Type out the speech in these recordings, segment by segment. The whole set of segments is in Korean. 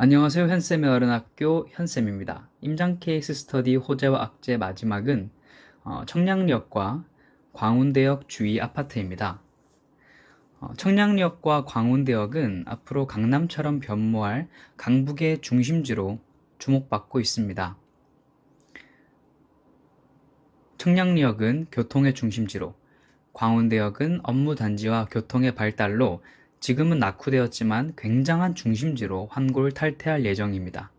안녕하세요. 현쌤의 어른학교 현쌤입니다. 임장 케이스 스터디 호재와 악재 마지막은 어, 청량리역과 광운대역 주위 아파트입니다. 어, 청량리역과 광운대역은 앞으로 강남처럼 변모할 강북의 중심지로 주목받고 있습니다. 청량리역은 교통의 중심지로, 광운대역은 업무 단지와 교통의 발달로 지금은 낙후되었지만 굉장한 중심지로 환골 탈퇴할 예정입니다.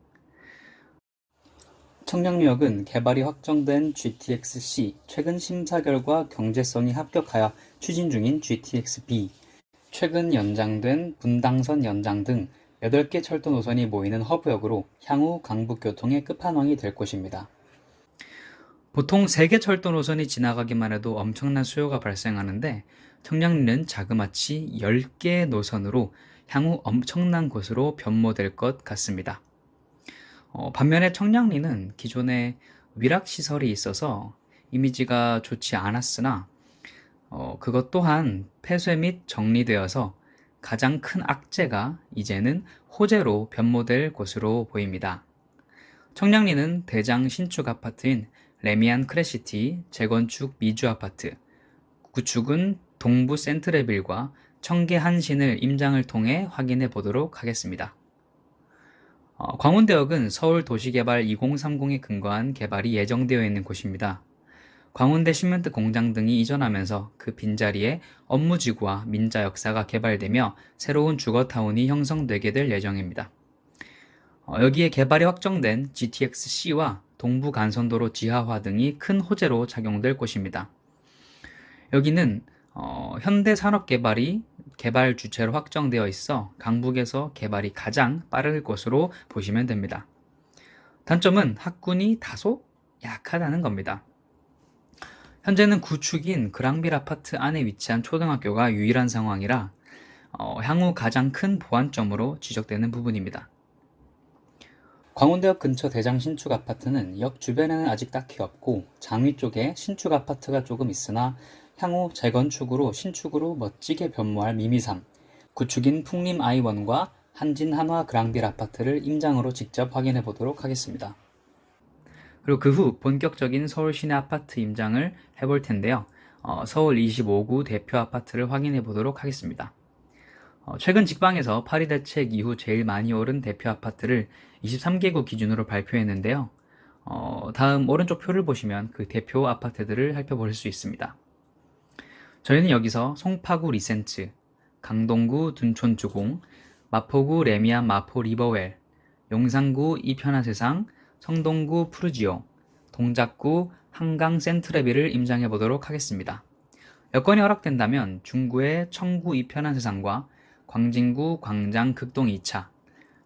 청량리역은 개발이 확정된 GTX-C, 최근 심사 결과 경제성이 합격하여 추진 중인 GTX-B, 최근 연장된 분당선 연장 등 8개 철도 노선이 모이는 허브역으로 향후 강북 교통의 끝판왕이 될 것입니다. 보통 3개 철도 노선이 지나가기만 해도 엄청난 수요가 발생하는데 청량리는 자그마치 10개의 노선으로 향후 엄청난 곳으로 변모될 것 같습니다. 어, 반면에 청량리는 기존에 위락시설이 있어서 이미지가 좋지 않았으나 어, 그것 또한 폐쇄 및 정리되어서 가장 큰 악재가 이제는 호재로 변모될 곳으로 보입니다. 청량리는 대장 신축 아파트인 레미안 크래시티 재건축 미주 아파트, 구축은 동부 센트레빌과 청계 한신을 임장을 통해 확인해 보도록 하겠습니다. 어, 광운대역은 서울 도시개발 2030에 근거한 개발이 예정되어 있는 곳입니다. 광운대 시멘트 공장 등이 이전하면서 그 빈자리에 업무지구와 민자 역사가 개발되며 새로운 주거타운이 형성되게 될 예정입니다. 어, 여기에 개발이 확정된 GTX-C와 동부 간선도로 지하화 등이 큰 호재로 작용될 곳입니다. 여기는 어, 현대 산업 개발이 개발 주체로 확정되어 있어 강북에서 개발이 가장 빠를 것으로 보시면 됩니다. 단점은 학군이 다소 약하다는 겁니다. 현재는 구축인 그랑빌 아파트 안에 위치한 초등학교가 유일한 상황이라 어, 향후 가장 큰 보완점으로 지적되는 부분입니다. 광운대역 근처 대장 신축 아파트는 역 주변에는 아직 딱히 없고 장위 쪽에 신축 아파트가 조금 있으나 향후 재건축으로 신축으로 멋지게 변모할 미미삼, 구축인 풍림 아이원과 한진 한화 그랑빌 아파트를 임장으로 직접 확인해 보도록 하겠습니다. 그리고 그 후 본격적인 서울 시내 아파트 임장을 해볼 텐데요. 어, 서울 25구 대표 아파트를 확인해 보도록 하겠습니다. 어, 최근 직방에서 파리 대책 이후 제일 많이 오른 대표 아파트를 23개구 기준으로 발표했는데요. 어, 다음 오른쪽 표를 보시면 그 대표 아파트들을 살펴볼 수 있습니다. 저희는 여기서 송파구 리센츠, 강동구 둔촌주공, 마포구 레미안 마포 리버웰, 용산구 이편한 세상, 성동구 푸르지오, 동작구 한강 센트레비를 임장해 보도록 하겠습니다. 여건이 허락된다면 중구의 청구 이편한 세상과 광진구 광장 극동 2차,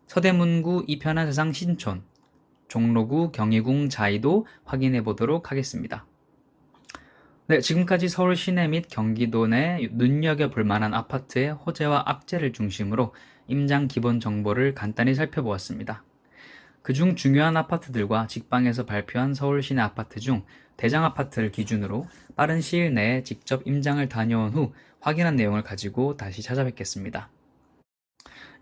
서대문구 이편한 세상 신촌, 종로구 경희궁 자이도 확인해 보도록 하겠습니다. 네, 지금까지 서울 시내 및 경기도 내 눈여겨볼 만한 아파트의 호재와 악재를 중심으로 임장 기본 정보를 간단히 살펴보았습니다. 그중 중요한 아파트들과 직방에서 발표한 서울 시내 아파트 중 대장 아파트를 기준으로 빠른 시일 내에 직접 임장을 다녀온 후 확인한 내용을 가지고 다시 찾아뵙겠습니다.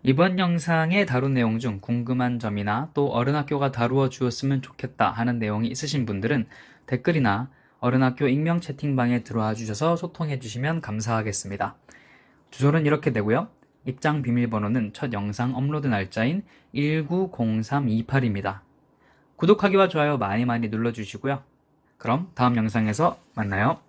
이번 영상에 다룬 내용 중 궁금한 점이나 또 어른학교가 다루어 주었으면 좋겠다 하는 내용이 있으신 분들은 댓글이나 어른학교 익명 채팅방에 들어와 주셔서 소통해 주시면 감사하겠습니다. 주소는 이렇게 되고요. 입장 비밀번호는 첫 영상 업로드 날짜인 190328입니다. 구독하기와 좋아요 많이 많이 눌러주시고요. 그럼 다음 영상에서 만나요.